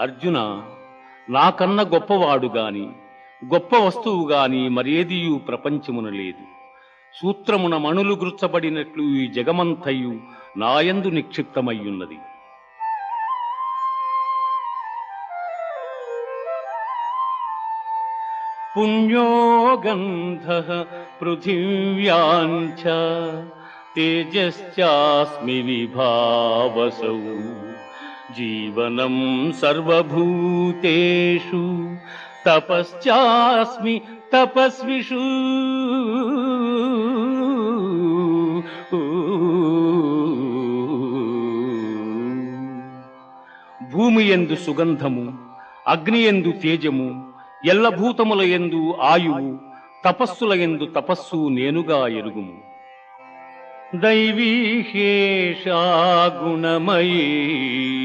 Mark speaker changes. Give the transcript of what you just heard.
Speaker 1: అర్జున నాకన్న గొప్పవాడు గాని గొప్ప వస్తువు గాని మరేదియు ప్రపంచమున లేదు. సూత్రమున మణులు గుర్చబడినట్లు ఈ జగమంతయు నాయందు నిక్షిప్తమయ్యున్నది. పుణ్యో గంధ పృథివ్యాంచ తేజశ్చాస్మి విభావసౌ జీవనం సర్వభూతేషు. తపశ్చాస్మి తపస్విషు. భూమి ఎందు సుగంధము అగ్ని ఎందు తేజము ఎల్లభూతముల ఎందు ఆయువు తపస్సుల ఎందు తపస్సు నేనుగా ఎరుగుము. దైవీహేషా గుణమయీ.